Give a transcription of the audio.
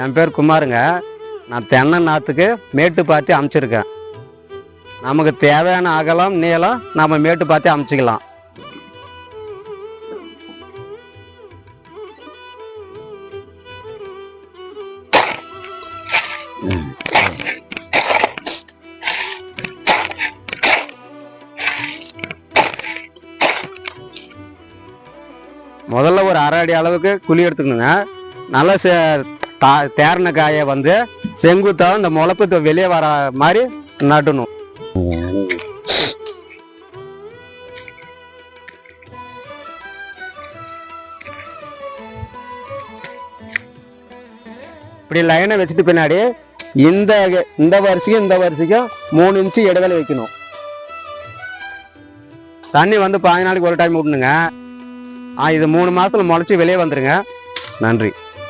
என் பேர் குமாருங்க. நான் தென்னை நாற்றுக்கு மேட்டு பார்த்து அமைச்சிருக்கேன். நமக்கு தேவையான அகலம் நீளம் நம்ம மேட்டு பார்த்து அமைச்சிக்கலாம். முதல்ல ஒரு அரை அடி அளவுக்கு குழி எடுத்துக்கணுங்க. நல்லா சே தா தேர்ன காயை வந்து செங்குத்தாக இந்த முளப்பு வெளியே வர மாதிரி நடணும். இப்படி லைனை வச்சுட்டு பின்னாடி இந்த இந்த வரிசைக்கும் இந்த வரிசைக்கும் மூணு இன்ச்சு இடைவெளி வைக்கணும். தண்ணி வந்து பாஞ்சு நாளைக்கு ஒரு டைம் விடணுங்க ஆ இது மூணு மாதத்தில் முளைச்சி வெளியே வந்துடுங்க நன்றி.